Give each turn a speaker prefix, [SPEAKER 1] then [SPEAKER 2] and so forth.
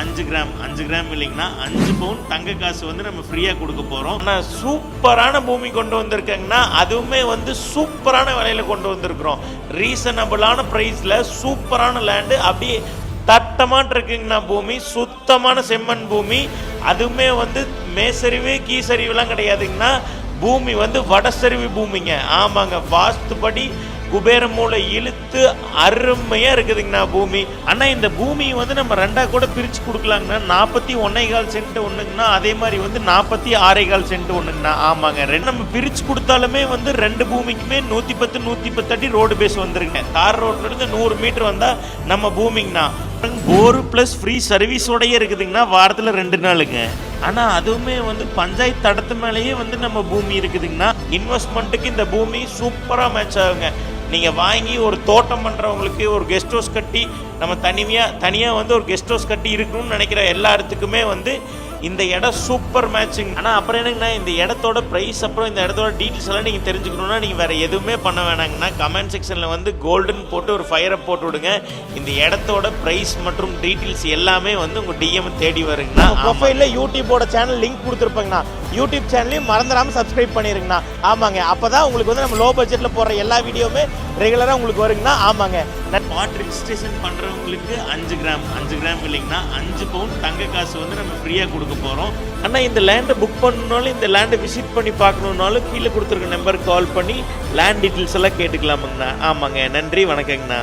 [SPEAKER 1] அஞ்சு கிராம் அஞ்சு கிராம் இல்லைங்கன்னா அஞ்சு பவுன் தங்க காசு வந்து நம்ம ஃப்ரீயாக கொடுக்க போகிறோம் ஆனால் சூப்பரான பூமி கொண்டு வந்திருக்காங்கன்னா அதுவுமே வந்து சூப்பரான விலையில கொண்டு வந்திருக்கிறோம். ரீசனபிளான ப்ரைஸில் சூப்பரான லேண்டு அப்படியே தட்டமாட்டு இருக்குங்கண்ணா பூமி சுத்தமான செம்மண் பூமி. அதுவுமே வந்து மேசரிவு கீசரிவுலாம் கிடையாதுங்கண்ணா. பூமி வந்து வடசரிவு பூமிங்க. ஆமாங்க வாஸ்துபடி குபேர மூளை இழுத்து அருமையா இருக்குதுங்கண்ணா பூமி. அண்ணா இந்த பூமி வந்து நம்ம ரெண்டா கூட பிரிச்சு கொடுக்கலாங்கண்ணா. நாற்பத்தி ஒன்னே கால் சென்ட் ஒன்றுங்கண்ணா அதே மாதிரி வந்து நாற்பத்தி ஆறே கால் சென்ட் ஒண்ணுங்கண்ணா. ஆமாங்க ரெண்டு நம்ம பிரிச்சு கொடுத்தாலுமே வந்து ரெண்டு பூமிக்குமே நூத்தி பத்து நூத்தி பத்து அடி ரோடு பேஸ் வந்துருங்க. தார் ரோட்ல இருந்து நூறு மீட்டர் வந்தா நம்ம பூமிங்கண்ணா. போர் ப்ளஸ் ஃப்ரீ சர்வீஸோடயே இருக்குதுங்கண்ணா வாரத்தில் ரெண்டு நாளுங்க. ஆனால் அதுவுமே வந்து பஞ்சாயத்து தடத்து மேலேயே வந்து நம்ம பூமி இருக்குதுங்கண்ணா. இன்வெஸ்ட்மெண்ட்டுக்கு இந்த பூமி சூப்பராக மேட்ச் ஆகுங்க. நீங்கள் வாங்கி ஒரு தோட்டம் பண்ணுறவங்களுக்கு ஒரு கெஸ்ட் ஹவுஸ் கட்டி நம்ம தனிமையாக தனியாக வந்து ஒரு கெஸ்ட் ஹவுஸ் கட்டி இருக்கணும்னு நினைக்கிற எல்லாத்துக்குமே வந்து இந்த இடம் சூப்பர் மேட்சிங் ஆனால் அப்புறம் என்னங்கண்ணா இந்த இடத்தோட ப்ரைஸ் அப்புறம் இந்த இடத்தோட டீட்டெயில்ஸ் எல்லாம் நீங்கள் தெரிஞ்சுக்கணுன்னா நீங்கள் வேறு எதுவுமே பண்ண வேணாங்கண்ணா கமெண்ட் செக்ஷனில் வந்து கோல்டன் போட்டு ஒரு ஃபயரை போட்டு விடுங்க. இந்த இடத்தோட ப்ரைஸ் மற்றும் டீட்டெயில்ஸ் எல்லாமே வந்து உங்கள் டிஎம் தேடி வருங்கண்ணா. ப்ரொஃபைலில் யூடியூபோட சேனல் லிங்க் கொடுத்துருப்பேங்கண்ணா. யூடியூப் சேனலையும் மறந்துடாமல் சப்ஸ்கிரைப் பண்ணிருங்கண்ணா. ஆமாங்க. அப்போ தான் உங்களுக்கு வந்து நம்ம லோ பட்ஜெட்டில் போடுற எல்லா வீடியோவுமே ரெகுலராக உங்களுக்கு வருங்கண்ணா. ஆமாங்க. வாட்டர் ரிஜிஸ்ட்ரேஷன் பண்ணுறவங்களுக்கு அஞ்சு கிராம் அஞ்சு கிராம் இல்லைங்கன்னா அஞ்சு பவுன் தங்க காசு வந்து நம்ம ஃப்ரீயாக கொடுக்க போகிறோம் ஆனால் இந்த லேண்டை புக் பண்ணணுனாலும் இந்த லேண்டை விசிட் பண்ணி பார்க்கணுன்னாலும் கீழே கொடுத்துருக்க நம்பருக்கு கால் பண்ணி லேண்ட் டீட்டெயில்ஸ் எல்லாம் கேட்டுக்கலாமுங்கண்ணா. ஆமாங்க. நன்றி. வணக்கங்கண்ணா.